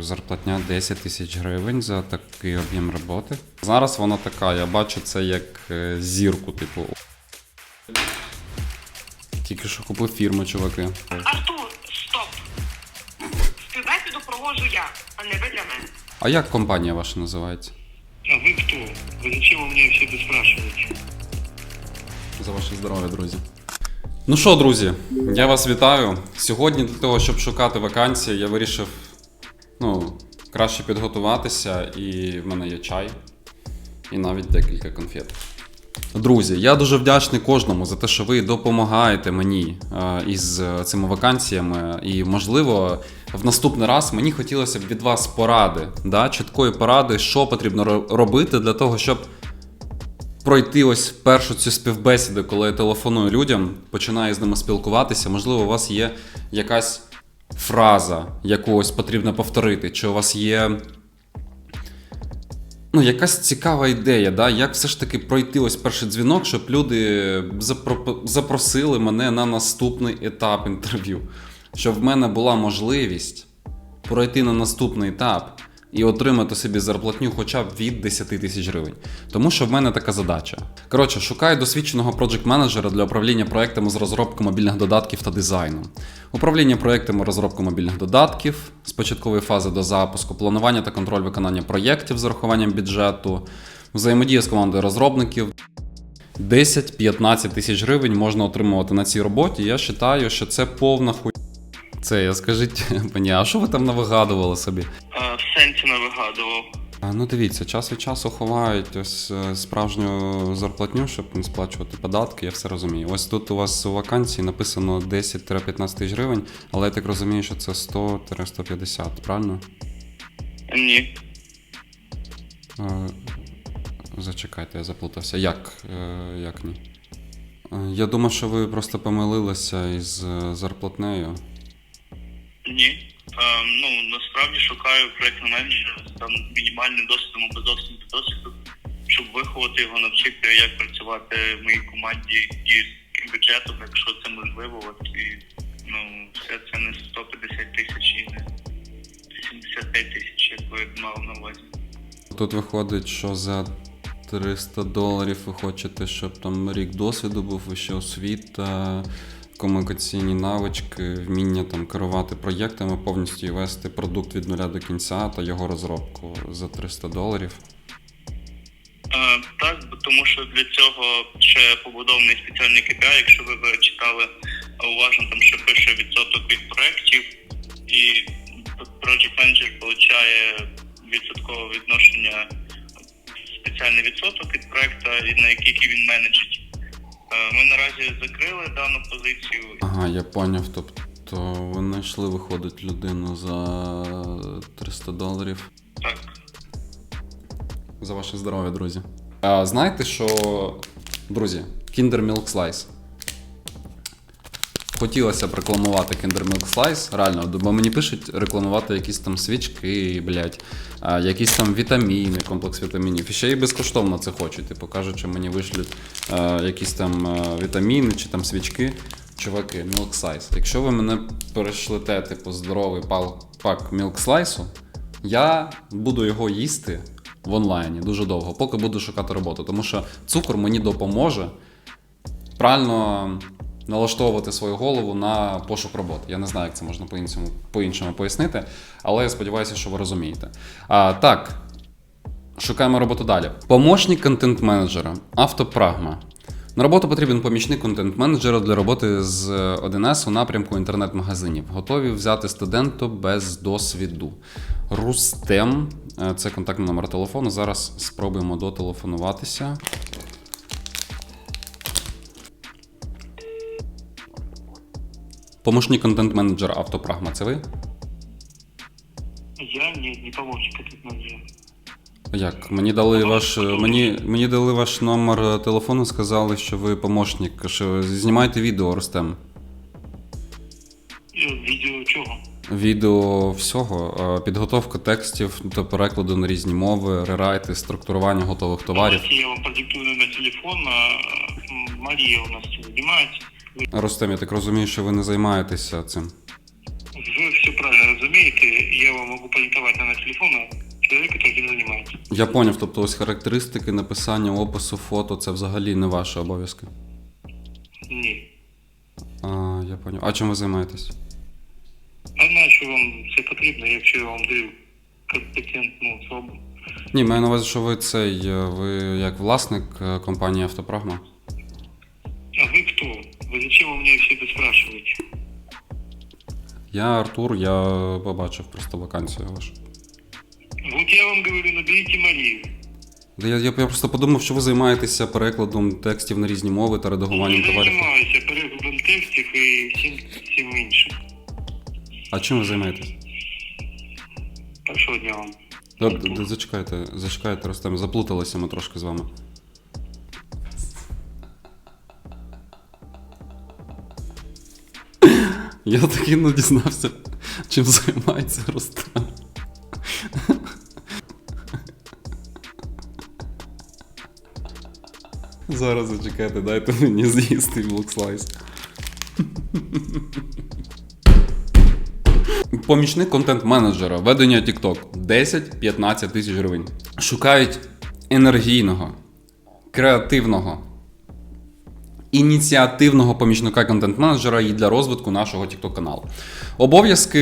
зарплатня 10 тисяч гривень за такий об'єм роботи. Зараз вона така, я бачу це як е, зірку, типу. Тільки що купив фірму, чуваки. Артур, стоп. Співбесіду проводжу я, а не ви для мене. А як компанія ваша називається? А вы кто? Вы зачем у меня все это спрашиваете? За ваше здоров'я, друзі. Ну що, друзі, я вас вітаю. Сьогодні для того, щоб шукати вакансії, я вирішив ну, краще підготуватися, і в мене є чай, і навіть декілька конфет. Друзі, я дуже вдячний кожному за те, що ви допомагаєте мені е, із е, цими вакансіями. І, можливо, в наступний раз мені хотілося б від вас поради, да, чіткої поради, що потрібно робити для того, щоб пройти ось першу цю співбесіду, коли я телефоную людям, починаю з ними спілкуватися. Можливо, у вас є якась фраза, яку потрібно повторити, чи у вас є. Ну, якась цікава ідея, да? як все ж таки пройти ось перший дзвінок, щоб люди запросили мене на наступний етап інтерв'ю. Щоб в мене була можливість пройти на наступний етап і отримати собі зарплатню хоча б від 10 тисяч гривень. Тому що в мене така задача. Коротше, шукаю досвідченого проджект менеджера для управління проектами з розробки мобільних додатків та дизайну. Управління проектами розробки мобільних додатків з початкової фази до запуску, планування та контроль виконання проєктів з урахуванням бюджету, взаємодія з командою розробників. 10-15 тисяч гривень можна отримувати на цій роботі. Я вважаю, що це повна хуй. Це я скажіть мені, а що ви там навигадували собі? А, в сенсі навигадував. А, Ну дивіться, час від часу ховають ось е, справжню зарплатню, щоб не сплачувати податки, я все розумію. Ось тут у вас у вакансії написано 10-15 тисяч гривень, але я так розумію, що це 100-150, правильно? Ні. Зачекайте, я заплутався. Як? Е, Як ні? Е, Я думав, що ви просто помилилися із зарплатнею. Ні. А, ну, насправді шукаю проєктного менеджера з там мінімальним досвідом або зовсім без досвіду, щоб виховати його, навчити, як працювати в моїй команді і з бюджетом, якщо це можливо. От, і, ну, все це не 150 тисяч і не 75 тисяч, як ви мали на увазі. Тут виходить, що за 300 доларів ви хочете, щоб там рік досвіду був, вища освіта, комунікаційні навички, вміння там керувати проєктами, повністю і вести продукт від нуля до кінця та його розробку за 300 доларів. Е, Так, тому що для цього ще побудований спеціальний KPI, якщо ви читали уважно, там ще пише відсоток від проєктів, і Project Manager отримує відсоткове відношення спеціальний відсоток від проєкту, на який він менеджить. Е, Ми наразі закрили дану позицію. Ага, я поняв. Тобто ви знайшли, виходить, людину за 300 доларів. Так. За ваше здоров'я, друзі. А, знаєте, що, друзі, Kinder Milk Slice. Хотілося б рекламувати Kinder Milk Slice, реально, бо мені пишуть рекламувати якісь там свічки, блядь, якісь там вітаміни, комплекс вітамінів. І ще й безкоштовно це хочуть. Типу кажуть, що мені вишлють якісь там вітаміни чи там свічки. Чуваки, Milk Slice. Якщо ви мене перешлете, типу, здоровий пак Milk Slice, я буду його їсти в онлайні дуже довго, поки буду шукати роботу. Тому що цукор мені допоможе правильно налаштовувати свою голову на пошук роботи. Я не знаю, як це можна по-іншому, по-іншому пояснити, але я сподіваюся, що ви розумієте. А, так, шукаємо роботу далі. Помощник контент-менеджера Автопрагма. На роботу потрібен помічник контент-менеджера для роботи з 1С у напрямку інтернет-магазинів. Готові взяти студенту без досвіду. Рустем, е, це контактний номер телефону. Зараз спробуємо дотелефонуватися. Помощник контент-менеджера Автопрагма, це ви? Я не, не помощник этот менеджер. Як? Мені дали ваш мені, мені дали ваш номер телефону, сказали, що ви помощник, що знімаєте відео, Рустем. Е, Відео чого? Відео всього, е, підготовка текстів до перекладу на різні мови, рерайти, структурування готових товарів. Давайте я вам продиктую на телефон. Марія у нас цим займається. Рустем, я так розумію, що ви не займаєтеся цим. Ви все правильно розумієте, я вам могу продиктовать номер телефона человека, который этим занимается. Я поняв, тобто ось характеристики, написання опису, фото це взагалі не ваші обов'язки. Ні. А, я поняв. А чим ви займаєтесь? А на що вам це потрібно, якщо я вам даю компетентну особу? Ні, маю на увазі, що ви цей, е, ви як власник е, компанії Автопрагма. А вы кто? Вы зачем вы мне все это спрашиваете? Я Артур, я побачив просто вакансію вашу. Вот я вам говорю, наберите Марию. Да Я, я, я просто подумав, що ви займаєтеся перекладом текстів на різні мови та редагуванням Я товарів. займаюся перекладом текстів і всім, всім іншим. А чим ви займаєтесь? Першого дня вам. Да, да, да, зачекайте, зачекайте, Ростем, заплуталися ми трошки з вами. Я таки не дізнався, чим займається Ростем. Зараз зачекайте, дайте мені з'їсти блокслайс. Помічник контент-менеджера, ведення TikTok 10-15 тисяч гривень. Шукають енергійного, креативного, ініціативного помічника контент-менеджера і для розвитку нашого TikTok каналу. Обов'язки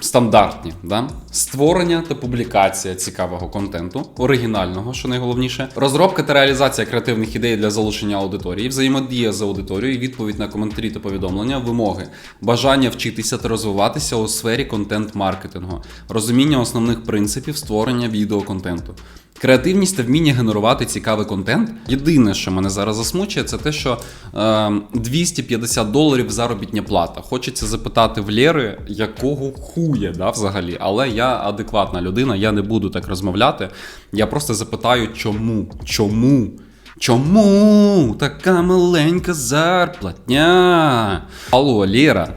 стандартні: да? створення та публікація цікавого контенту, оригінального, що найголовніше, розробка та реалізація креативних ідей для залучення аудиторії, взаємодія з аудиторією, відповідь на коментарі та повідомлення, вимоги, бажання вчитися та розвиватися у сфері контент-маркетингу, розуміння основних принципів створення відеоконтенту. Креативність та вміння генерувати цікавий контент. Єдине, що мене зараз засмучує, це те, що е, 250 доларів заробітня плата. Хочеться запитати в Лєри, якого хуя, да, взагалі. Але я адекватна людина, я не буду так розмовляти. Я просто запитаю, чому? Чому? Чому така маленька зарплатня? Алло, Лєра.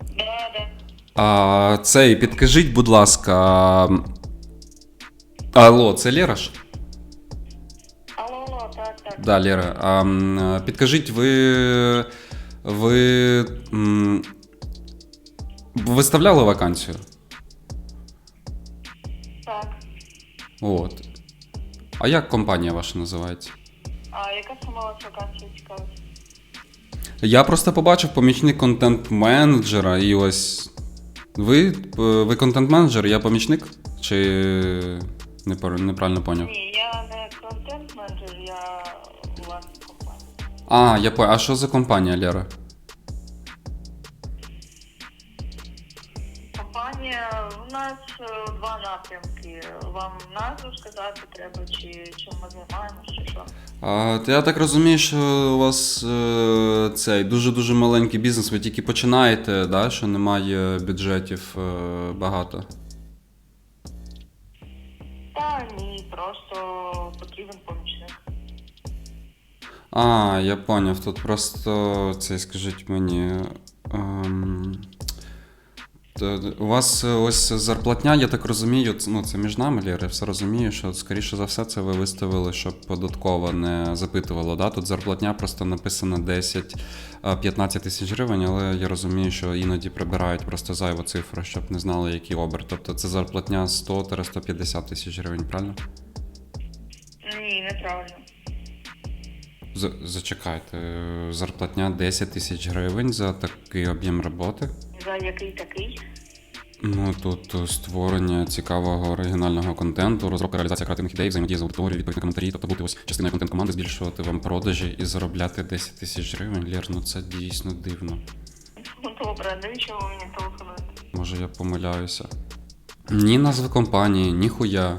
Да, да. А, цей, підкажіть, будь ласка. Алло, це Лєра ж? Алло, алло, так, так. Да, Лера. А, м, підкажіть, ви. Ви. м, Виставляли вакансію? Так. От. А як компанія ваша називається? А яка сама вас вакансія цікавить? Я просто побачив помічник контент-менеджера і ось. Ви, е, ви контент-менеджер, я помічник? Чи не пор- неправильно поняв? Ні, я не контент-менеджер, я власник компанії. А, я понял. А що за компанія, Лера? Компанія, у нас е, два напрямки. Вам назву сказати треба, чи чим ми займаємося, чи що? А, то я так розумію, що у вас е, цей дуже-дуже маленький бізнес, ви тільки починаєте, да, що немає бюджетів е, багато. Та ні, просто потрібен помічник. А, я поняв. Тут просто цей, скажіть мені. Ем, у вас е, ось зарплатня, я так розумію, ну це між нами, я все розумію, що скоріше за все це ви виставили, щоб податково не запитувало. Да? Тут зарплатня просто написано 10-15 тисяч гривень, але я розумію, що іноді прибирають просто зайву цифру, щоб не знали, який оберт. Тобто це зарплатня 100-150 тисяч гривень, правильно? Ні, неправильно. Зачекайте, зарплатня 10 тисяч гривень за такий об'єм роботи. За який такий? Ну тут е, створення цікавого оригінального контенту, розробка реалізація креативних ідей, взаємодія з аудиторією, відповідь на коментарі, тобто бути ось частиною контент-команди, збільшувати вам продажі і заробляти 10 тисяч гривень. Лєр, ну це дійсно дивно. Ну добре, навіщо ви мені телефонуєте? Може я помиляюся. Ні назви компанії, ні хуя.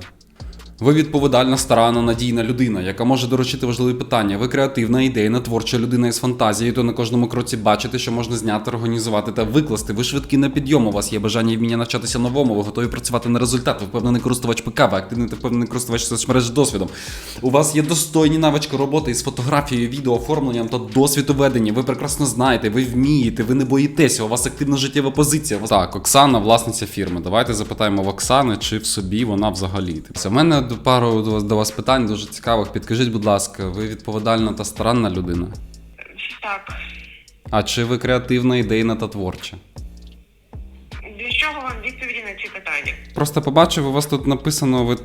Ви відповідальна, старана, надійна людина, яка може доручити важливі питання. Ви креативна, ідейна, творча людина із фантазією, то на кожному кроці бачите, що можна зняти, організувати та викласти. Ви швидкі на підйом. У вас є бажання і вміння навчатися новому. Ви готові працювати на результат. Ви впевнений користувач ПК, ви активний та впевнений користувач соцмереж досвідом. У вас є достойні навички роботи із фотографією, відео, оформленням та досвіду ведення. Ви прекрасно знаєте, ви вмієте, ви не боїтеся. У вас активна життєва позиція. Так, Оксана, власниця фірми. Давайте запитаємо в Оксани, чи в собі вона взагалі. У мене до- пару до вас- до вас питань дуже цікавих. Підкажіть, будь ласка, ви відповідальна та старанна людина? Так. А чи ви креативна, ідейна та творча? Для чого вам відповіді на ці питання? Просто побачив, у вас тут написано, ви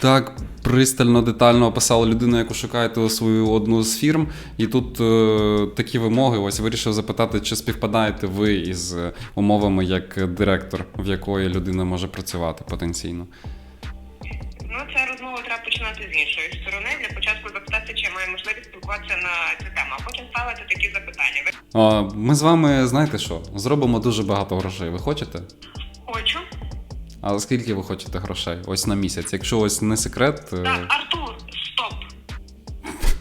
так пристально, детально описали людину, яку шукаєте у свою одну з фірм, і тут е, такі вимоги. Ось вирішив запитати, чи співпадаєте ви із е, умовами як директор, в якої людина може працювати потенційно. Ну, це розмову треба починати з іншої сторони. Для початку запитати, чи я маю можливість спілкуватися на цю тему, а потім ставити такі запитання. Ви А, ми з вами, знаєте що, зробимо дуже багато грошей. Ви хочете? хочу. А скільки ви хочете грошей? Ось на місяць. Якщо ось не секрет. е, Так, Артур, стоп.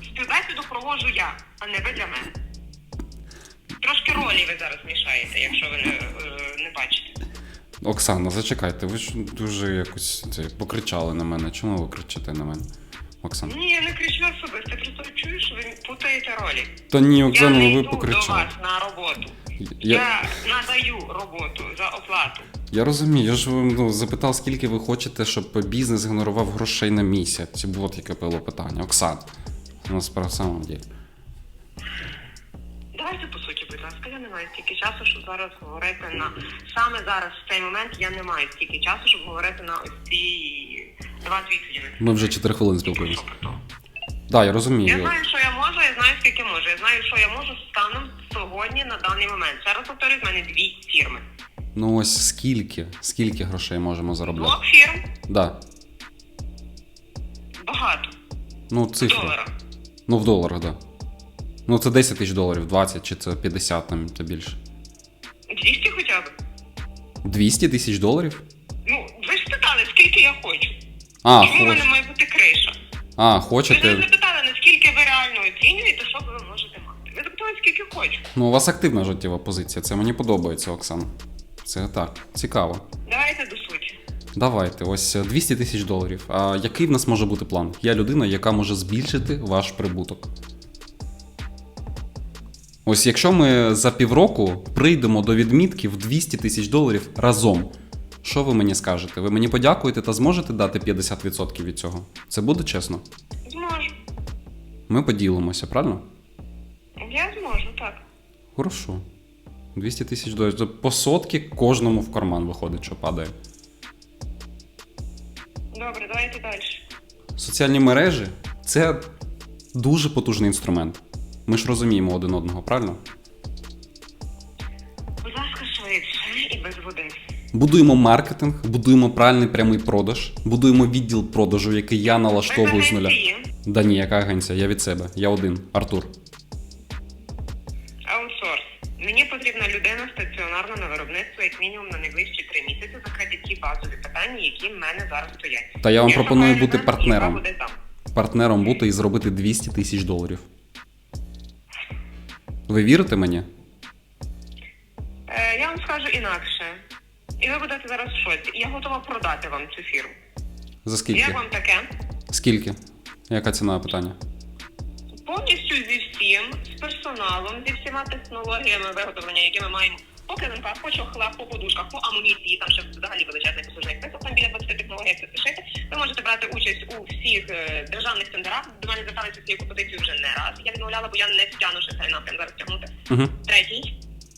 Співбесіду проводжу я, а не ви для мене. Трошки ролі ви зараз мішаєте, якщо ви не, е, не бачите. Оксана, зачекайте, ви ж дуже якось це, покричали на мене. Чому ви кричите на мене? Оксана? Ні, я не кричу особисто, я просто чую, що ви путаєте ролі. Та ні, Я Оксана, не ви йду до покричали. вас на роботу. Я, Я надаю роботу за оплату. я розумію, я ж вам ну, запитав, скільки ви хочете, щоб бізнес генерував грошей на місяць. От яке було питання. Оксана, ну справа в самому ділі. Давайте по суті, будь ласка, я не маю стільки часу, щоб зараз говорити на саме зараз, в цей момент, я не маю стільки часу, щоб говорити на ось ці два відповіді. Ми вже 4 хвилини спілкуємося. Да, я розумію. Я знаю, що я можу, я знаю, скільки можу. Я знаю, що я можу станом сьогодні на даний момент. Ще раз повторюсь, в мене дві фірми. Ну ось скільки? Скільки грошей можемо заробляти? Двох фірм Да. багато. Ну, В цифра. доларах. Ну, в доларах, так. Да. Ну, це 10 тисяч доларів, 20 чи це 50 там та більше. 200 хоча б. 200 тисяч доларів? Ну, ви ж питали, скільки я хочу. А, Чому в мене має бути криша? а, Ви хочете. не запитали, наскільки ви реально оцінюєте, що ви можете мати. Ви запитали, скільки хочу. Ну, у вас активна життєва позиція, це мені подобається, Оксана. Це так, цікаво. Давайте до суті. Давайте, ось е, 200 тисяч доларів. А який в нас може бути план? Я людина, яка може збільшити ваш прибуток. Ось якщо ми за півроку прийдемо до відмітки в 200 тисяч доларів разом, що ви мені скажете? Ви мені подякуєте та зможете дати 50% від цього? Це буде чесно? Зможу. Ми поділимося, правильно? Я зможу, так. Хорошо. 200 тисяч доларів. Це По сотки кожному в карман виходить, що падає. Добре, давайте далі. Соціальні мережі це дуже потужний інструмент. Ми ж розуміємо один одного, правильно? Будь ласка, швидше і без води. Будуємо маркетинг, будуємо правильний прямий продаж, будуємо відділ продажу, який я налаштовую з нуля. Да ні, яка агенція? Я від себе. Я один, Артур. Аутсорс. Мені потрібна людина стаціонарна на виробництво як мінімум на найближчі три місяці закрити ті базові питання, які в мене зараз стоять. Та я вам пропоную шукаю бути людину, партнером. яка буде там. Партнером бути і зробити 200 тисяч доларів. Ви вірите мені? Е, я вам скажу інакше. І ви будете зараз в шоці. Я готова продати вам цю фірму. За скільки? Як вам таке? Скільки? Яка ціна питання? Повністю зі всім, з персоналом, зі всіма технологіями виготовлення, які ми маємо по килимках, по чохлах, по подушках, по амуніції, там ще взагалі величезний там біля 20 технологій, це пишете. Ви можете брати участь у всіх е, державних тендерах. До мене зверталися цією пропозицією вже не раз. Я відмовляла, бо я не втягну ще цей напрям зараз тягнути. Угу. Третій.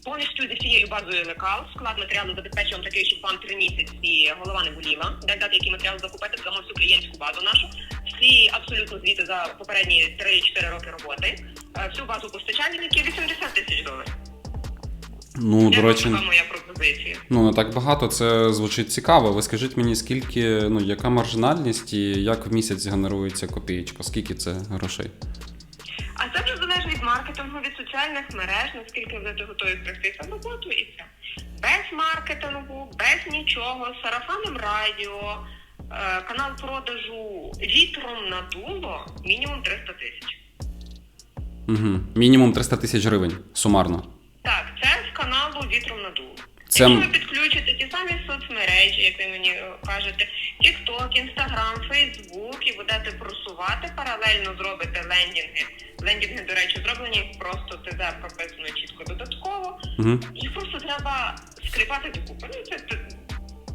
Повністю зі всією базою лекал, склад матеріалу забезпечуємо такий, щоб вам три місяці голова не боліла. Де дати який матеріал закупити, дамо всю клієнтську базу нашу. Всі абсолютно звіти за попередні 3-4 роки роботи. Е, Всю базу постачальників 80 тисяч доларів. Ну, до речі, така моя пропозиція. ну не так багато, це звучить цікаво. Ви скажіть мені, скільки, ну, яка маржинальність і як в місяць генерується копієчка? Скільки це грошей? А це вже залежить від маркетингу, від соціальних мереж, наскільки ви готові прийти на роботу і все. Без маркетингу, без нічого, сарафаном радіо, е, канал продажу вітром надуло мінімум 300 тисяч. Угу. Мінімум 300 тисяч гривень сумарно. Так, це з каналу вітром надуло. Це- Якщо ви підключите ті самі соцмережі, як ви мені кажете, TikTok, Instagram, Facebook і будете просувати, паралельно зробите лендінги. Лендінги, до речі, зроблені просто ТЗ прописано чітко додатково. Угу. Їх просто треба скліпати докупи. Ну, це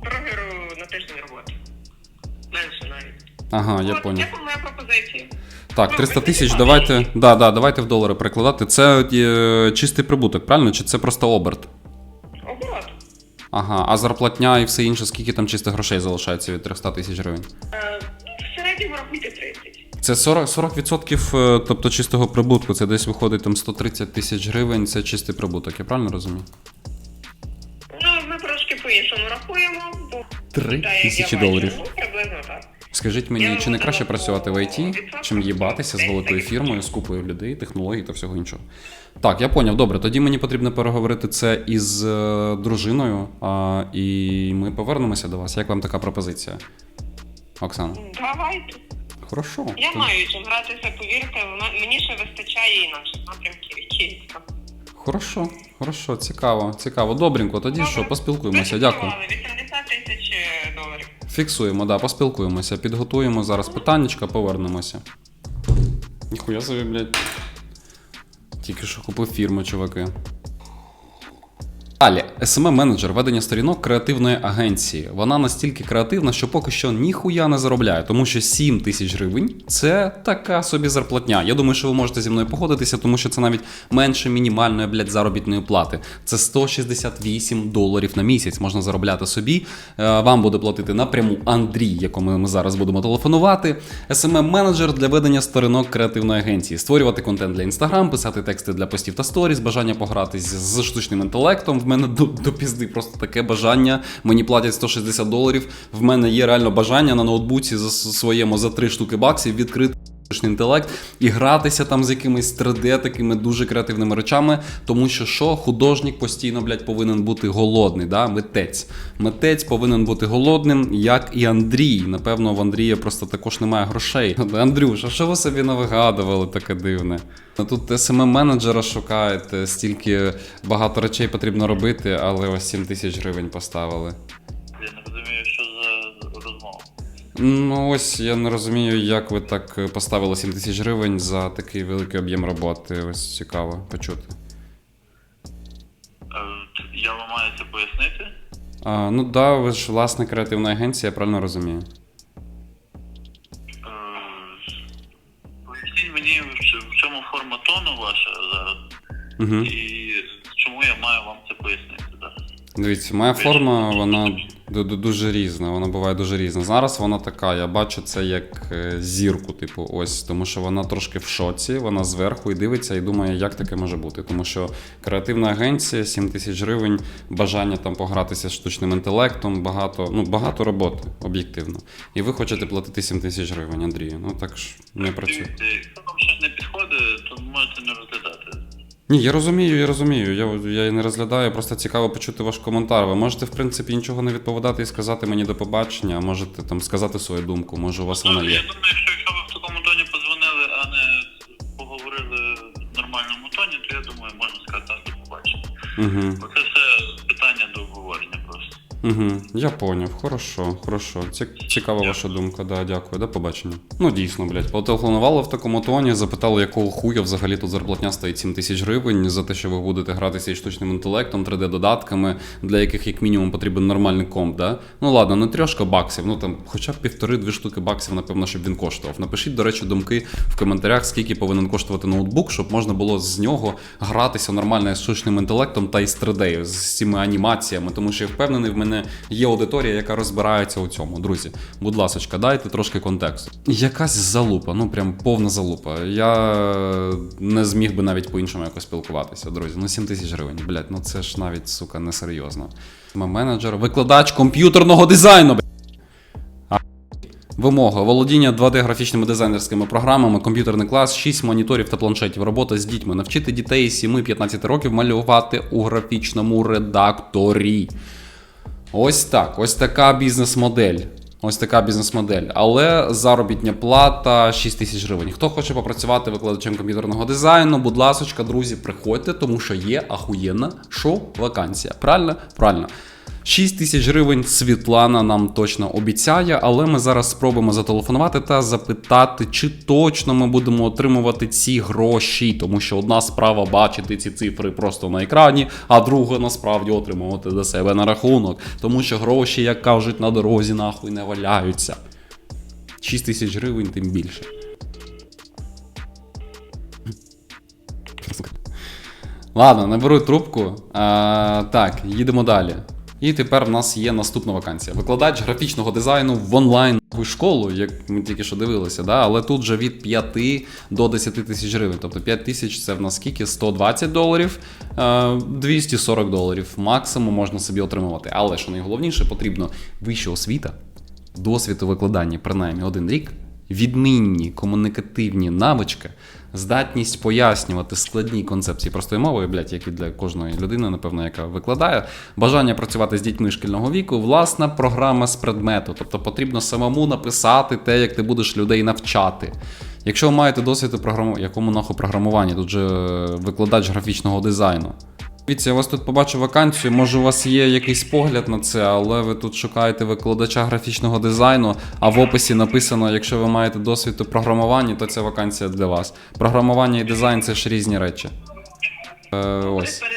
прогеру на тиждень роботи. Менше навіть. Ага, я От, поняв. Моя пропозиція? Так, 300 тисяч, давайте. Да, да, давайте в долари перекладати. Це е, чистий прибуток, правильно? Чи це просто оберт? Оборот. Ага, а зарплатня і все інше, скільки там чисто грошей залишається від 300 тисяч гривень? Е, В середньому рахуйте 30. Це 40, 40% е, тобто чистого прибутку, це десь виходить там 130 тисяч гривень, це чистий прибуток, я правильно розумію? Ну, ми трошки по-іншому рахуємо, бо Три як тисячі бачу, доларів. Ну. Скажіть мені, чи не краще працювати в ІТ, чим їбатися з великою фірмою, з купою людей, технологій та всього іншого? Так, я поняв. Добре, тоді мені потрібно переговорити це із е, дружиною, а, і ми повернемося до вас. Як вам така пропозиція? Оксана? Давайте. Хорошо. Я Тоді- маю чим гратися, повірте, мені ще вистачає і інших напрямків, які там. Хорошо, хорошо, цікаво, цікаво. Добренько, тоді Добре. що, поспілкуємося, дякую. 80 тисяч. Фіксуємо, да, поспілкуємося, підготуємо зараз питаннячка, повернемося. Ніхуя собі, блядь. Тільки що купив фірму, чуваки. Далі, smm менеджер ведення сторінок креативної агенції. Вона настільки креативна, що поки що ніхуя не заробляє, тому що 7 тисяч гривень це така собі зарплатня. Я думаю, що ви можете зі мною погодитися, тому що це навіть менше мінімальної блядь, заробітної плати. Це 168 доларів на місяць можна заробляти собі. Е, Вам буде платити напряму Андрій, якому ми зараз будемо телефонувати. smm менеджер для ведення сторінок креативної агенції, створювати контент для інстаграм, писати тексти для постів та сторіс, бажання погратись з штучним інтелектом. В мене до, до пізди просто таке бажання. Мені платять 160 доларів. В мене є реально бажання на ноутбуці за своєму за 3 штуки баксів відкрити. Штучний інтелект і гратися там з якимись 3D такими дуже креативними речами, тому що що художник постійно, блядь, повинен бути голодний, да? митець. Митець повинен бути голодним, як і Андрій. Напевно, в Андрія просто також немає грошей. Андрюш, а що ви собі навигадували таке дивне? Тут smm менеджера шукаєте, стільки багато речей потрібно робити, але ось 7 тисяч гривень поставили. Ну ось я не розумію, як ви так е, поставили 7 тисяч гривень за такий великий об'єм роботи. Ось цікаво почути. Е, Я вам маю це пояснити. А, ну да, ви ж власне креативна агенція, я правильно розумію. Е, Поясніть мені, в чому форма тону ваша зараз, Угу. і чому я маю вам це пояснити зараз. Дивіться, моя форма, вона дуже різна, вона буває дуже різна. Зараз вона така, я бачу це як е, зірку, типу, ось, тому що вона трошки в шоці, вона зверху і дивиться і думає, як таке може бути. Тому що креативна агенція, 7 тисяч гривень, бажання там погратися з штучним інтелектом, багато, ну, багато роботи, об'єктивно. І ви хочете платити 7 тисяч гривень, Андрію. Ну так ж не працює. Якщо вам щось не підходить, то можете не розглядати. Ні, я розумію, я розумію. Я, я і не розглядаю, просто цікаво почути ваш коментар. Ви можете, в принципі, нічого не відповідати і сказати мені до побачення, а можете там сказати свою думку, може у вас вона Ну, є. Я думаю, що якщо ви в такому тоні подзвонили, а не поговорили в нормальному тоні, то я думаю, можна сказати до побачення. Угу. Угу. Я поняв, хорошо, хорошо. Ці, цікава ваша думка, да, дякую, до побачення. Ну дійсно, блядь, потелефонували в такому тоні, запитали, якого хуя взагалі тут зарплатня стоїть 7 тисяч гривень за те, що ви будете гратися із штучним інтелектом, 3D-додатками, для яких як мінімум потрібен нормальний комп, да? Ну ладно, не трьошка баксів, ну там хоча б півтори-дві штуки баксів, напевно, щоб він коштував. Напишіть, до речі, думки в коментарях, скільки повинен коштувати ноутбук, щоб можна було з нього гратися нормально із штучним інтелектом та із 3D, з цими анімаціями, тому що я впевнений, в мене є аудиторія, яка розбирається у цьому. Друзі, будь ласочка, дайте трошки контексту. Якась залупа, ну прям повна залупа. Я не зміг би навіть по-іншому якось спілкуватися, друзі. Ну 7 тисяч гривень, блядь, ну це ж навіть, сука, несерйозно. Менеджер, викладач комп'ютерного дизайну. Вимога володіння 2D графічними дизайнерськими програмами, комп'ютерний клас, 6 моніторів та планшетів, робота з дітьми, навчити дітей 7-15 років малювати у графічному редакторі. Ось так, ось така бізнес-модель. Ось така бізнес-модель. Але заробітня плата 6 тисяч гривень. Хто хоче попрацювати викладачем комп'ютерного дизайну, будь ласочка, друзі, приходьте, тому що є ахуєнна шоу вакансія. Правильно? Правильно. 6 тисяч гривень Світлана нам точно обіцяє, але ми зараз спробуємо зателефонувати та запитати, чи точно ми будемо отримувати ці гроші, тому що одна справа бачити ці цифри просто на екрані, а друга насправді отримувати до себе на рахунок, тому що гроші, як кажуть, на дорозі нахуй не валяються. 6 тисяч гривень, тим більше. Ладно, наберу трубку. А, так, їдемо далі. І тепер в нас є наступна вакансія. Викладач графічного дизайну в онлайн школу, як ми тільки що дивилися, да? але тут же від 5 до 10 тисяч гривень. Тобто 5 тисяч це в нас скільки? 120 доларів, е, 240 доларів. Максимум можна собі отримувати. Але що найголовніше, потрібно вища освіта, досвід у викладанні принаймні один рік, відмінні комунікативні навички, здатність пояснювати складні концепції простою мовою, блядь, як і для кожної людини, напевно, яка викладає, бажання працювати з дітьми шкільного віку, власна програма з предмету. Тобто потрібно самому написати те, як ти будеш людей навчати. Якщо ви маєте досвід у програму... якому нахуй програмуванні, тут же е, викладач графічного дизайну. Дивіться, я вас тут побачив вакансію. Може, у вас є якийсь погляд на це, але ви тут шукаєте викладача графічного дизайну, а в описі написано, якщо ви маєте досвід у програмуванні, то ця вакансія для вас. Програмування і дизайн це ж різні речі. Е, ось. Ми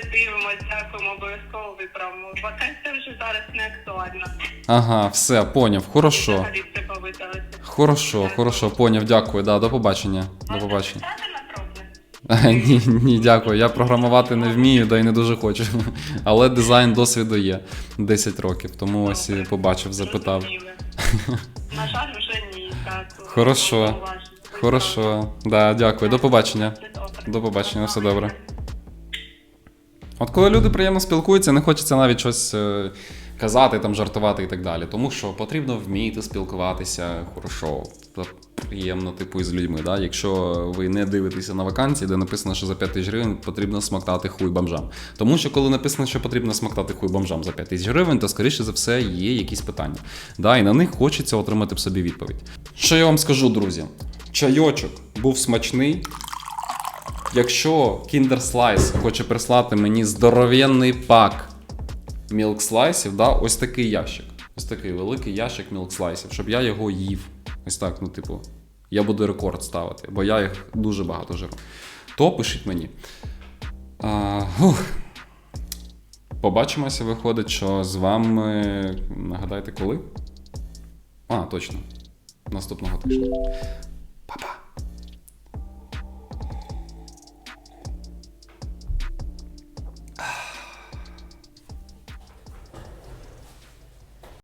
дякуємо обов'язково виправимо. Вакансія вже зараз не актуальна. Ага, все, поняв. Хорошо. Взагалі. Хорошо, хорошо, поняв, дякую. Да, до побачення. До побачення. Ні, ні, дякую. Я програмувати не вмію, да й не дуже хочу. Але дизайн досвіду є 10 років, тому ось і побачив, запитав. На жаль, вже ні. Так. Хорошо. Хорошо, да, дякую. До побачення. До побачення, все добре. От коли люди приємно спілкуються, не хочеться навіть щось е, казати, там, жартувати і так далі. Тому що потрібно вміти спілкуватися хорошо приємно, типу, із людьми. Да? Якщо ви не дивитеся на вакансії, де написано, що за 5 тисяч гривень потрібно смоктати хуй бомжам. Тому що коли написано, що потрібно смоктати хуй бомжам за 5 тисяч гривень, то скоріше за все є якісь питання. Да? І на них хочеться отримати в собі відповідь. Що я вам скажу, друзі? Чайочок був смачний. Якщо Kinder Slice хоче прислати мені здоровенний пак мілк слайсів, да, ось такий ящик. Ось такий великий ящик мілк слайсів, щоб я його їв. Ось так, ну, типу, я буду рекорд ставити, бо я їх дуже багато жиру. То пишіть мені. А. Побачимося, виходить, що з вами. Нагадайте, коли? А, точно. Наступного тижня.